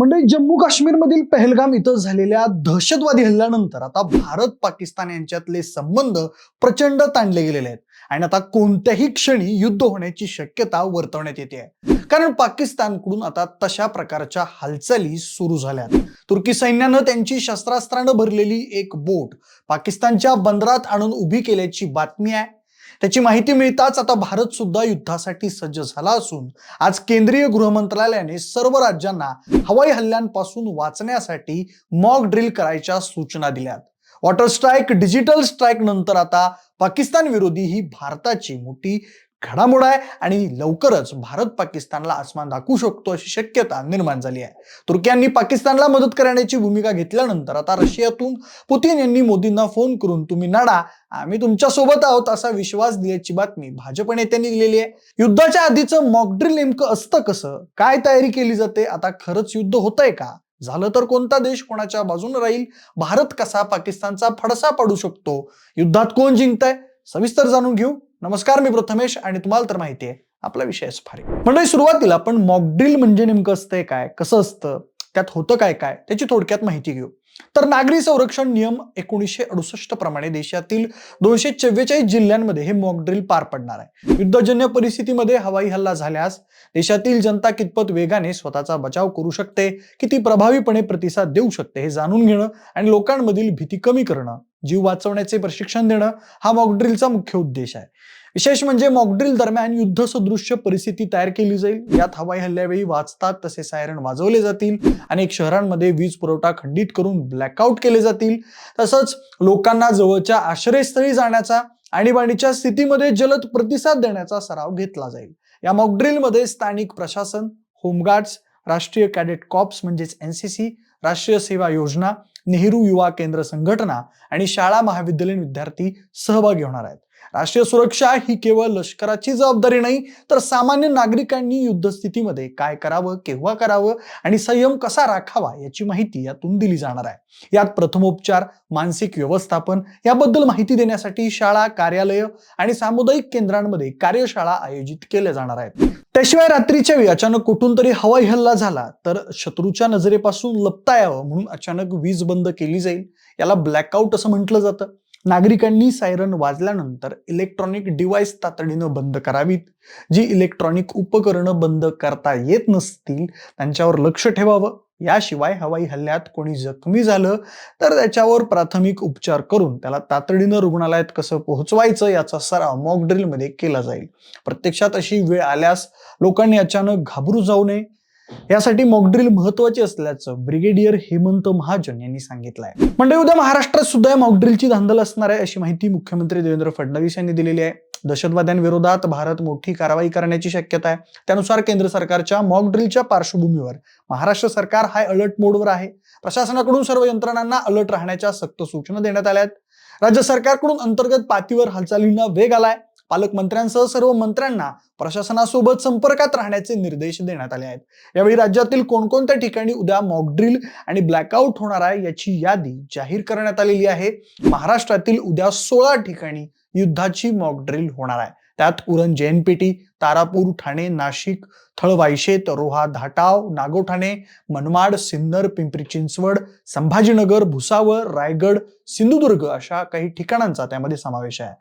म्हणजे जम्मू काश्मीरमधील पहलगाम इथं झालेल्या दहशतवादी हल्ल्यानंतर आता भारत पाकिस्तान यांच्यातले संबंध प्रचंड ताणले गेलेले आहेत. आणि आता कोणत्याही क्षणी युद्ध होण्याची शक्यता वर्तवण्यात येते आहे. कारण पाकिस्तानकडून आता तशा प्रकारच्या हालचाली सुरू झाल्यात तुर्की सैन्यानं त्यांची शस्त्रास्त्रानं भरलेली एक बोट पाकिस्तानच्या बंदरात आणून उभी केल्याची बातमी आहे. त्याची माहिती मिळताच आता भारत सुद्धा युद्धासाठी सज्ज झाला असून आज केंद्रीय गृह मंत्रालयाने सर्व राज्यांना हवाई हल्ल्यांपासून वाचण्यासाठी मॉक ड्रिल करायच्या सूचना दिल्यात. वॉटर स्ट्राईक डिजिटल स्ट्राईक नंतर आता पाकिस्तान विरोधी ही भारताची मोठी घडामोड आहे आणि लवकरच भारत पाकिस्तानला आसमान दाखवू शकतो अशी शक्यता निर्माण झाली आहे. तुर्क्यांनी पाकिस्तानला मदत करण्याची भूमिका घेतल्यानंतर आता रशियातून पुतीन यांनी मोदींना फोन करून तुम्ही नाडा आम्ही तुमच्यासोबत आहोत असा विश्वास दिल्याची बातमी भाजप नेत्यांनी दिलेली आहे. युद्धाच्या आधीचं मॉकड्रिल नेमकं असतं कसं? काय तयारी केली जाते? आता खरंच युद्ध होतंय का? झालं तर कोणता देश कोणाच्या बाजून राहील? भारत कसा पाकिस्तानचा फडसा पडू शकतो? युद्धात कोण जिंकतंय? सविस्तर जाणून घेऊ. नमस्कार मी प्रथमेश आणि तुम्हाला तर माहिती आहे आपला विषय सफारी म्हणजे सुरुवातीला आपण मॉकड्रिल म्हणजे नेमकं असतंय काय कसं असतं त्यात होतं काय काय त्याची थोडक्यात माहिती घेऊ. तर नागरी संरक्षण नियम एकोणीसशे अडुसष्ट प्रमाणे देशातील दोनशे चव्वेचाळीस जिल्ह्यांमध्ये हे मॉकड्रिल पार पडणार आहे. युद्धजन्य परिस्थितीमध्ये हवाई हल्ला झाल्यास देशातील जनता कितपत वेगाने स्वतःचा बचाव करू शकते किती प्रभावीपणे प्रतिसाद देऊ शकते हे जाणून घेणं आणि लोकांमधील भीती कमी करणं. जीव वाचवण्याचे प्रशिक्षण देणं हा मॉकड्रिलचा मुख्य उद्देश आहे. विशेष म्हणजे मॉकड्रिल दरम्यान युद्ध सदृश्य परिस्थिती तयार केली जाईल. यात हवाई हल्ल्यावेळी वाचतात तसे सायरन वाजवले जातील अनेक शहरांमध्ये वीज पुरवठा खंडित करून ब्लॅकआउट केले जातील. तसंच लोकांना जवळच्या आश्रयस्थळी जाण्याचा आणीबाणीच्या स्थितीमध्ये जलद प्रतिसाद देण्याचा सराव घेतला जाईल. या मॉकड्रिलमध्ये स्थानिक प्रशासन होमगार्ड्स राष्ट्रीय कॅडेट कॉप्स म्हणजेच एनसीसी राष्ट्रीय सेवा योजना नेहरू युवा केंद्र संघटना आणि शाळा महाविद्यालयीन विद्यार्थी सहभागी होणार आहेत. राष्ट्रीय सुरक्षा ही केवळ लष्कराची जबाबदारी नाही तर सामान्य नागरिकांनी युद्धस्थितीमध्ये काय करावं केव्हा करावं आणि संयम कसा राखावा याची माहिती यातून दिली जाणार आहे. यात प्रथमोपचार मानसिक व्यवस्थापन याबद्दल माहिती देण्यासाठी शाळा कार्यालय आणि सामुदायिक केंद्रांमध्ये कार्यशाळा आयोजित केल्या जाणार आहेत. त्याशिवाय रात्रीच्या वेळी अचानक कुठून तरी हवाई हल्ला झाला तर शत्रूच्या नजरेपासून लपता यावं म्हणून अचानक वीज बंद केली जाईल याला ब्लॅकआउट असं म्हटलं जातं. नागरिकांनी सायरन वाजल्यानंतर इलेक्ट्रॉनिक डिव्हाइस तातडीनं बंद करावीत. जी इलेक्ट्रॉनिक उपकरणं बंद करता येत नसतील त्यांच्यावर लक्ष ठेवावं. याशिवाय हवाई हल्ल्यात कोणी जखमी झालं तर त्याच्यावर प्राथमिक उपचार करून त्याला तातडीनं रुग्णालयात कसं पोहोचवायचं याचा सराव मॉक ड्रिलमध्ये केला जाईल. प्रत्यक्षात अशी वेळ आल्यास लोकांनी अचानक घाबरू जाऊ नये. यासाठी मॉकड्रिल महत्वाची असल्याचं ब्रिगेडियर हेमंत महाजन यांनी सांगितलं आहे म्हणजे उद्या महाराष्ट्रात सुद्धा या मॉकड्रिलची धांदल असणार आहे अशी माहिती मुख्यमंत्री देवेंद्र फडणवीस यांनी दिलेली आहे. दहशतवाद्यांविरोधात भारत मोठी कारवाई करण्याची शक्यता आहे. त्यानुसार केंद्र सरकारच्या मॉकड्रिलच्या पार्श्वभूमीवर महाराष्ट्र सरकार हाय अलर्ट मोडवर आहे. प्रशासनाकडून सर्व यंत्रणांना अलर्ट राहण्याच्या सक्त सूचना देण्यात आल्या आहेत. राज्य सरकारकडून अंतर्गत पातीवर हालचालींना वेग आलाय. पालकमंत्र्यांसह सर्व मंत्र्यांना प्रशासनासोबत संपर्कात राहण्याचे निर्देश देण्यात आले आहेत. यावेळी राज्यातील कोणकोणत्या ठिकाणी उद्या मॉकड्रिल आणि ब्लॅकआउट होणार आहे याची यादी जाहीर करण्यात आलेली आहे. महाराष्ट्रातील उद्या सोळा ठिकाणी युद्धाची मॉकड्रिल होणार आहे. त्यात उरण जेएनपीटी तारापूर ठाणे नाशिक थळवायशेत रोहा धाटाव नागोठाणे मनमाड सिन्नर पिंपरी चिंचवड संभाजीनगर भुसावळ रायगड सिंधुदुर्ग अशा काही ठिकाणांचा त्यामध्ये समावेश आहे.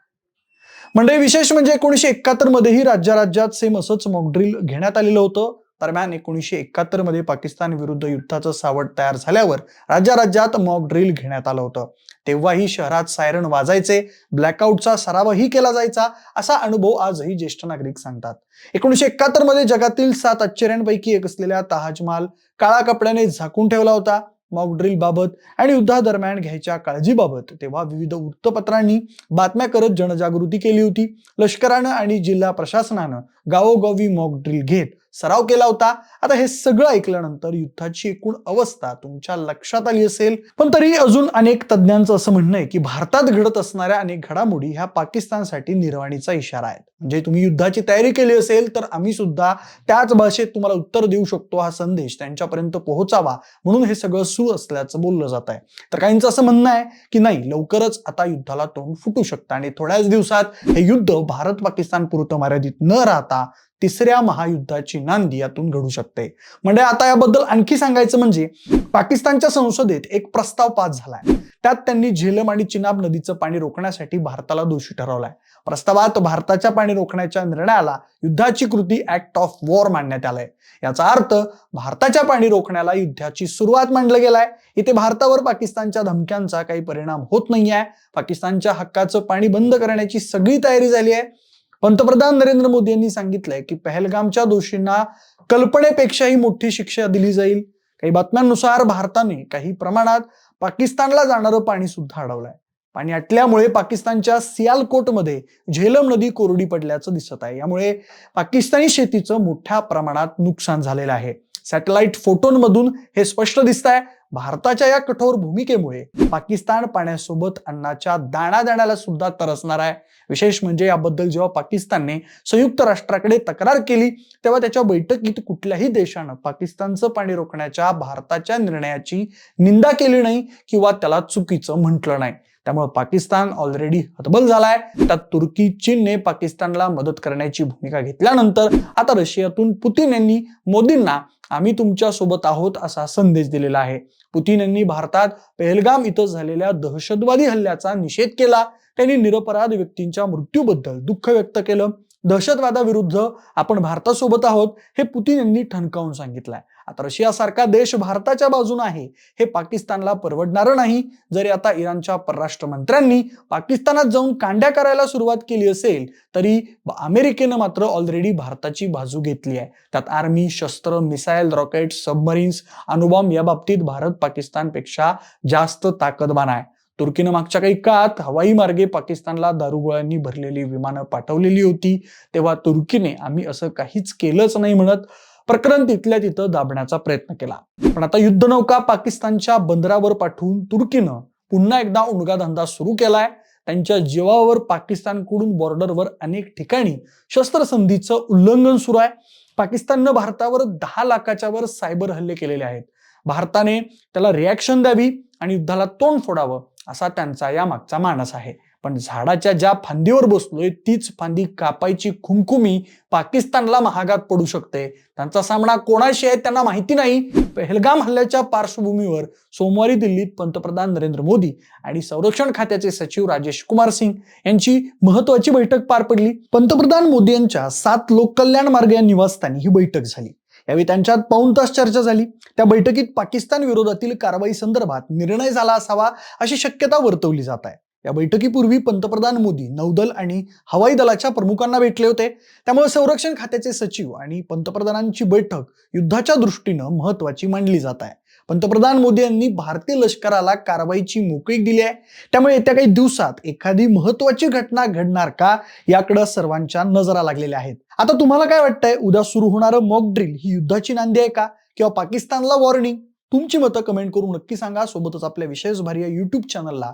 म्हणजे विशेष म्हणजे एकोणीशे एकाहत्तर मध्येही राज्या राज्यात सेम असंच मॉकड्रिल घेण्यात आलेलं होतं. दरम्यान एकोणीशे एकाहत्तरमध्ये पाकिस्तान विरुद्ध युद्धाचं सावट तयार झाल्यावर राज्या राज्यात मॉक ड्रिल घेण्यात आलं होतं. तेव्हाही शहरात सायरन वाजायचे ब्लॅकआउटचा सरावही केला जायचा असा अनुभव आजही ज्येष्ठ नागरिक सांगतात. एकोणीशे एकाहत्तरमध्ये जगातील सात आश्चर्यांपैकी एक असलेल्या ताजमहाल काळा कपड्याने झाकून ठेवला होता. मॉक ड्रिल बाबत आणि युद्धादरम्यान घ्यायच्या काळजीबाबत. तेव्हा विविध वृत्तपत्रांनी बातम्या करत जनजागृती केली होती. लष्करानं आणि जिल्हा प्रशासनानं गावोगावी मॉक ड्रिल घेत सराव केला होता. आता हे सगळं ऐकल्यानंतर युद्धाची एकूण अवस्था तुमच्या लक्षात आली असेल. पण तरी अजून अनेक तज्ज्ञांचं असं म्हणणं आहे की भारतात घडत असणाऱ्या अनेक घडामोडी ह्या पाकिस्तानसाठी निर्वाणीचा इशारा आहे म्हणजे तुम्ही युद्धाची तयारी केली असेल तर आम्ही सुद्धा त्याच भाषेत तुम्हाला उत्तर देऊ शकतो. हा संदेश त्यांच्यापर्यंत पोहोचावा म्हणून हे सगळं सुरू असल्याचं बोललं जात आहे. तर काहींचं असं म्हणणं आहे की नाही लवकरच आता युद्धाला तोंड फुटू शकतं. आणि थोड्याच दिवसात हे युद्ध भारत पाकिस्तान पुरतं मर्यादित न राहता तिसऱ्या महायुद्धाची नांदी यातून घडू शकते. म्हणजे आता याबद्दल आणखी सांगायचं म्हणजे पाकिस्तानच्या संसदेत एक प्रस्ताव पास झालाय. त्यात त्यांनी झेलम आणि चिनाब नदीचं पाणी रोखण्यासाठी भारताला दोषी ठरवलाय. प्रस्तावात भारताच्या पाणी रोखण्याच्या निर्णयाला युद्धाची कृती ऍक्ट ऑफ वॉर मानण्यात आलाय. याचा अर्थ भारताच्या पाणी रोखण्याला युद्धाची सुरुवात मांडलं गेलाय. इथे भारतावर पाकिस्तानच्या धमक्यांचा काही परिणाम होत नाहीये. पाकिस्तानच्या हक्काचं पाणी बंद करण्याची सगळी तयारी झाली आहे. पंतप्रधान नरेंद्र मोदी यांनी सांगितलंय की पहलगामच्या दोषींना कल्पनेपेक्षाही मोठी शिक्षा दिली जाईल. काही बातम्यांनुसार भारताने काही प्रमाणात पाकिस्तानला जाणारं पाणी सुद्धा अडवलंय. पाणी आटल्यामुळे पाकिस्तानच्या सियालकोटमध्ये झेलम नदी कोरडी पडल्याचं दिसत आहे. यामुळे पाकिस्तानी शेतीचं मोठ्या प्रमाणात नुकसान झालेलं आहे. सॅटेलाइट फोटोंमधून हे स्पष्ट दिसत आहे भारताच्या या कठोर भूमिकेमुळे पाकिस्तान पाण्यासोबत अन्नाच्या दाणा दाण्याला सुद्धा तरसणार आहे. विशेष म्हणजे याबद्दल जेव्हा पाकिस्तानने संयुक्त राष्ट्राकडे तक्रार केली तेव्हा त्याच्या बैठकीत कुठल्याही देशानं पाकिस्तानचं पाणी रोखण्याच्या भारताच्या निर्णयाची निंदा केली नाही किंवा त्याला चुकीचं म्हटलं नाही. त्यामुळे पाकिस्तान ऑलरेडी हतबल झालाय. त्यात तुर्की चीनने पाकिस्तानला मदत करण्याची भूमिका घेतल्यानंतर आता रशियातून पुतीन यांनी मोदींना आम्ही तुमच्यासोबत आहोत असा संदेश दिलेला आहे. पुतीन यांनी भारतात पहलगाम इथं झालेल्या दहशतवादी हल्ल्याचा निषेध केला. त्यांनी निरपराध व्यक्तींच्या मृत्यूबद्दल दुःख व्यक्त केलं. दहशतवादाविरुद्ध आपण भारतासोबत आहोत हे पुतीन यांनी ठणकावून सांगितलंय. आता रशियासारखा देश भारताच्या बाजून आहे हे पाकिस्तानला परवडणारं नाही. जरी आता इराणच्या परराष्ट्र मंत्र्यांनी पाकिस्तानात जाऊन कांड्या करायला सुरुवात केली असेल तरी अमेरिकेनं मात्र ऑलरेडी भारताची बाजू घेतली आहे. त्यात आर्मी शस्त्र मिसाईल रॉकेट सबमरीन्स अणुबॉम्ब या बाबतीत भारत पाकिस्तानपेक्षा जास्त ताकदवान आहे. तुर्कीनं मागच्या काही काळात हवाई मार्गे पाकिस्तानला दारुगोळ्यांनी भरलेली विमानं पाठवलेली होती. तेव्हा तुर्कीने आम्ही असं काहीच केलंच नाही म्हणत. प्रकरण तिथल्या तिथं दाबण्याचा प्रयत्न केला. पण आता युद्धनौका पाकिस्तानच्या बंदरावर पाठवून तुर्कीनं पुन्हा एकदा उणगा धंदा सुरू केलाय. त्यांच्या जीवावर पाकिस्तानकडून बॉर्डरवर अनेक ठिकाणी शस्त्रसंधीचं उल्लंघन सुरू आहे. पाकिस्ताननं भारतावर दहा लाखाच्या वर सायबर हल्ले केलेले आहेत. भारताने त्याला रिॲक्शन द्यावी आणि युद्धाला तोंड फोडावं असा त्यांचा या मागचा मानस आहे. पण झाडाच्या ज्या फांदीवर बसलोय तीच फांदी कापायची खुमखुमी पाकिस्तानला महागात पडू शकते. त्यांचा सामना कोणाशी आहे त्यांना माहिती नाही. पहलगाम हल्ल्याच्या पार्श्वभूमीवर सोमवारी दिल्लीत पंतप्रधान नरेंद्र मोदी आणि संरक्षण खात्याचे सचिव राजेश कुमार सिंग यांची महत्वाची बैठक पार पडली. पंतप्रधान मोदी यांच्या सात लोककल्याण मार्ग या निवासस्थानी ही बैठक झाली. यावेळी त्यांच्यात पाऊन तास चर्चा झाली. त्या बैठकीत पाकिस्तान विरोधातील कारवाई संदर्भात निर्णय झाला असावा अशी शक्यता वर्तवली जात आहे. या बैठकीपूर्वी पंतप्रधान मोदी नौदल आणि हवाई दलाच्या प्रमुखांना भेटले होते. त्यामुळे संरक्षण खात्याचे सचिव आणि पंतप्रधानांची बैठक युद्धाच्या दृष्टीनं महत्वाची मानली जात आहे. पंतप्रधान मोदी यांनी भारतीय लष्कराला कारवाईची मोकळीक दिली आहे. त्यामुळे येत्या काही दिवसात एखादी महत्वाची घटना घडणार का याकडे सर्वांच्या नजरा लागलेल्या आहेत. आता तुम्हाला काय वाटतंय? उद्या सुरू होणारं मॉक ड्रिल ही युद्धाची नांदी आहे का? किंवा पाकिस्तानला वॉर्निंग तुमची मतं कमेंट करून नक्की सांगा. सोबतच आपल्या विशेष भारी या युट्यूब चॅनलला